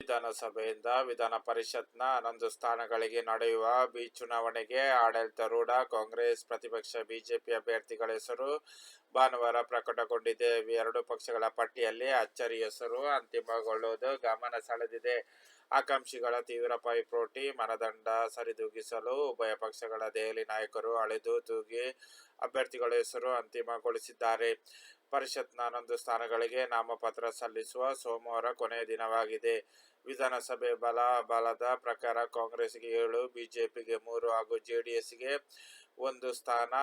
ವಿಧಾನಸಭೆಯಿಂದ ವಿಧಾನ ಪರಿಷತ್ನ ಹನ್ನೊಂದು ಸ್ಥಾನಗಳಿಗೆ ನಡೆಯುವ ಬಿ ಚುನಾವಣೆಗೆ ಆಡಳಿತಾರೂಢ ಕಾಂಗ್ರೆಸ್ ಪ್ರತಿಪಕ್ಷ ಬಿಜೆಪಿ ಅಭ್ಯರ್ಥಿಗಳ ಹೆಸರು ಭಾನುವಾರ ಪ್ರಕಟಗೊಂಡಿದೆ. ಎರಡು ಪಕ್ಷಗಳ ಪಟ್ಟಿಯಲ್ಲಿ ಅಚ್ಚರಿ ಹೆಸರು ಅಂತಿಮಗೊಳ್ಳುವುದು ಗಮನ ಸೆಳೆದಿದೆ. ಆಕಾಂಕ್ಷಿಗಳ ತೀವ್ರ ಪೈಪೋಟಿ, ಮನದಂಡ ಸರಿದೂಗಿಸಲು ಉಭಯ ಪಕ್ಷಗಳ ದೆಹಲಿ ನಾಯಕರು ಅಳೆದು ತೂಗಿ ಅಭ್ಯರ್ಥಿಗಳ ಹೆಸರು ಅಂತಿಮಗೊಳಿಸಿದ್ದಾರೆ. ಪರಿಷತ್ನ ಹನ್ನೊಂದು ಸ್ಥಾನಗಳಿಗೆ ನಾಮಪತ್ರ ಸಲ್ಲಿಸುವ ಸೋಮವಾರ ಕೊನೆಯ ದಿನವಾಗಿದೆ. ವಿಧಾನಸಭೆ ಬಲ, ಬಲದ ಪ್ರಕಾರ ಕಾಂಗ್ರೆಸ್ಗೆ ಏಳು, ಬಿಜೆಪಿಗೆ ಮೂರು ಹಾಗೂ ಜೆಡಿಎಸ್ಗೆ ಒಂದು ಸ್ಥಾನ.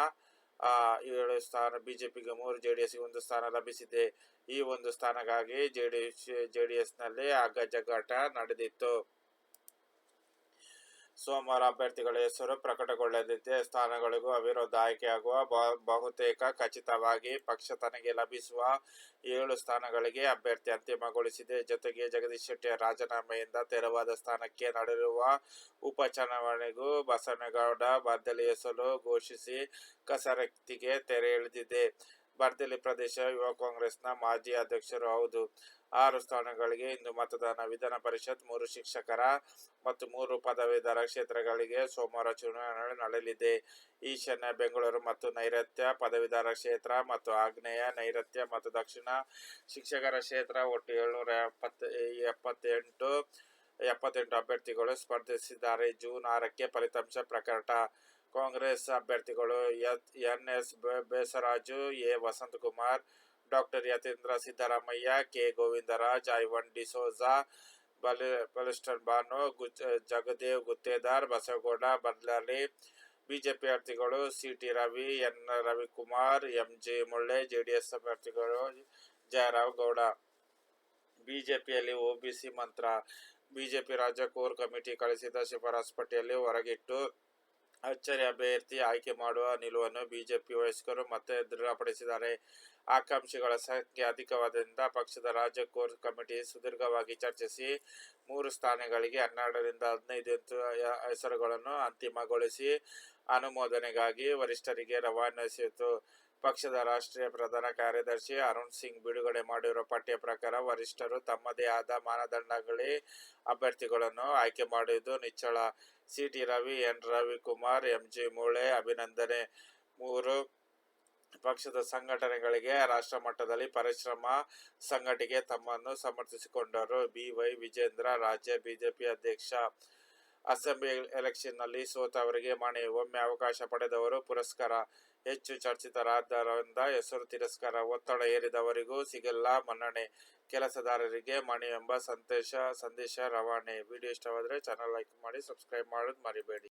ಏಳು ಸ್ಥಾನ ಬಿಜೆಪಿಗೆ ಮೂರು ಜೆ ಡಿ ಎಸ್ಗೆ ಒಂದು ಸ್ಥಾನ ಲಭಿಸಿದೆ. ಈ ಒಂದು ಸ್ಥಾನಕ್ಕಾಗಿ ಜೆಡಿಎಸ್ ಜೆಡಿಎಸ್ನಲ್ಲಿ ಅಗ್ಗಜಗ್ಗಾಟ ನಡೆದಿತ್ತು. ಸೋಮವಾರ ಅಭ್ಯರ್ಥಿಗಳ ಹೆಸರು ಪ್ರಕಟಗೊಳ್ಳಲಿದೆ ಸ್ಥಾನಗಳಿಗೂ ಅವಿರೋಧ ಆಯ್ಕೆಯಾಗುವ ಬಹುತೇಕ ಖಚಿತವಾಗಿ ಪಕ್ಷ ತನಗೆ ಲಭಿಸುವ ಏಳು ಸ್ಥಾನಗಳಿಗೆ ಅಭ್ಯರ್ಥಿ ಅಂತಿಮಗೊಳಿಸಿದೆ. ಜೊತೆಗೆ ಜಗದೀಶ್ ಶೆಟ್ಟಿಯ ರಾಜೀನಾಮೆಯಿಂದ ತೆರವಾದ ಸ್ಥಾನಕ್ಕೆ ನಡೆಯುವ ಉಪಚುನಾವಣೆಗೂ ಬಸವನಗೌಡ ಬದಲಿಸಲು ಘೋಷಿಸಿ ಕಸರತ್ತಿಗೆ ತೆರೆ ಎಳೆದಿದೆ. ಬರ್ದಲಿ ಪ್ರದೇಶ ಯುವ ಕಾಂಗ್ರೆಸ್ನ ಮಾಜಿ ಅಧ್ಯಕ್ಷರು ಹೌದು. ಆರು ಸ್ಥಾನಗಳಿಗೆ ಇಂದು ಮತದಾನ, ವಿಧಾನ ಪರಿಷತ್, ಮೂರು ಶಿಕ್ಷಕರ ಮತ್ತು ಮೂರು ಪದವೀಧರ ಕ್ಷೇತ್ರಗಳಿಗೆ ಸೋಮವಾರ ಚುನಾವಣೆ ನಡೆಯಲಿದೆ. ಈಶಾನ್ಯ, ಬೆಂಗಳೂರು ಮತ್ತು ನೈಋತ್ಯ ಪದವೀಧರ ಕ್ಷೇತ್ರ ಮತ್ತು ಆಗ್ನೇಯ, ನೈಋತ್ಯ ಮತ್ತು ದಕ್ಷಿಣ ಶಿಕ್ಷಕರ ಕ್ಷೇತ್ರ ಒಟ್ಟು ಏಳ್ನೂರ ಎಪ್ಪತ್ತ, ಎಪ್ಪತ್ತೆಂಟು ಎಪ್ಪತ್ತೆಂಟು ಅಭ್ಯರ್ಥಿಗಳು ಸ್ಪರ್ಧಿಸಿದ್ದಾರೆ. ಜೂನ್ ಆರಕ್ಕೆ ಫಲಿತಾಂಶ ಪ್ರಕಟ. ಕಾಂಗ್ರೆಸ್ ಅಭ್ಯರ್ಥಿಗಳು N S Boseraju, A Vasanthkumar, doctor Yathindra Siddaramaiah, K Govindaraj, Ivan D'Souza ಬಲಿ ಬಲಿಸ್ಟನ್ ಬಾನು ಜಗದೇವ್ ಗುತ್ತೇದಾರ್, ಬಸವಗೌಡ ಬದ್ಲಾಲಿ ಬಿಜೆಪಿ ಅಭ್ಯರ್ಥಿಗಳು C T Ravi, N Ravikumar, M J D JDS ಅಭ್ಯರ್ಥಿಗಳು ಜಯರಾವ್ ಗೌಡ. ಬಿಜೆಪಿಯಲ್ಲಿ ಒಬಿಸಿ ಮಂತ್ರ. ಬಿಜೆಪಿ ರಾಜ್ಯ ಕೋರ್ ಕಮಿಟಿ ಕಳಿಸಿದ ಶಿಫಾರಸು ಪಟ್ಟಿಯಲ್ಲಿ ಹೊರಗಿಟ್ಟು ಅಚ್ಚರಿ ಅಭ್ಯರ್ಥಿ ಆಯ್ಕೆ ಮಾಡುವ ನಿಲುವನ್ನು ಬಿಜೆಪಿ ವಯಸ್ಕರು ಮತ್ತೆ ದೃಢಪಡಿಸಿದ್ದಾರೆ. ಆಕಾಂಕ್ಷಿಗಳ ಸಂಖ್ಯೆ ಅಧಿಕವಾದ್ದರಿಂದ ಪಕ್ಷದ ರಾಜ್ಯ ಕೋರ್ ಕಮಿಟಿ ಸುದೀರ್ಘವಾಗಿ ಚರ್ಚಿಸಿ ಮೂರು ಸ್ಥಾನಗಳಿಗೆ ಹನ್ನೆರಡರಿಂದ ಹದಿನೈದು ಹೆಸರು- ಹೆಸರುಗಳನ್ನು ಅಂತಿಮಗೊಳಿಸಿ ಅನುಮೋದನೆಗಾಗಿ ವರಿಷ್ಠರಿಗೆ ರವಾನಿಸಿತು ಪಕ್ಷದ ರಾಷ್ಟ್ರೀಯ ಪ್ರಧಾನ ಕಾರ್ಯದರ್ಶಿ ಅರುಣ್ ಸಿಂಗ್ ಬಿಡುಗಡೆ ಮಾಡಿರುವ ಪಟ್ಟಿಯ ಪ್ರಕಾರ ವರಿಷ್ಠರು ತಮ್ಮದೇ ಆದ ಮಾನದಂಡಗಳಿ ಅಭ್ಯರ್ಥಿಗಳನ್ನು ಆಯ್ಕೆ ಮಾಡಿದ್ದು ನಿಚ್ಚಳ. C T Ravi N. Ravikumar M G Muley ಅಭಿನಂದನೆ. ಮೂರು, ಪಕ್ಷದ ಸಂಘಟನೆಗಳಿಗೆ ರಾಷ್ಟ್ರ ಮಟ್ಟದಲ್ಲಿ ಪರಿಶ್ರಮ ಸಂಘಟಿಗೆ ತಮ್ಮನ್ನು ಸಮರ್ಥಿಸಿಕೊಂಡರು. ಬಿವೈ ವಿಜೇಂದ್ರ, ರಾಜ್ಯ ಬಿಜೆಪಿ ಅಧ್ಯಕ್ಷ. ಅಸೆಂಬ್ಲಿ ಎಲೆಕ್ಷನ್ನಲ್ಲಿ ಸೋತವರಿಗೆ ಮಣೆ. ಒಮ್ಮೆ ಅವಕಾಶ ಪಡೆದವರು ಪುರಸ್ಕಾರ. ಹೆಚ್ಚು ಚರ್ಚಿತರಾದ್ದರಿಂದ ಹೆಸರು ತಿರಸ್ಕಾರ ಒತ್ತಡ ಏರಿದವರಿಗೂ ಸಿಗಲ್ಲ ಮನ್ನಣೆ. ಕೆಲಸದಾರರಿಗೆ ಮಣಿ ಎಂಬ ಸಂದೇಶ ಸಂದೇಶ ರವಾನೆ. ವಿಡಿಯೋ ಇಷ್ಟವಾದರೆ ಚಾನಲ್ ಲೈಕ್ ಮಾಡಿ ಸಬ್ಸ್ಕ್ರೈಬ್ ಮಾಡೋದು ಮರಿಬೇಡಿ.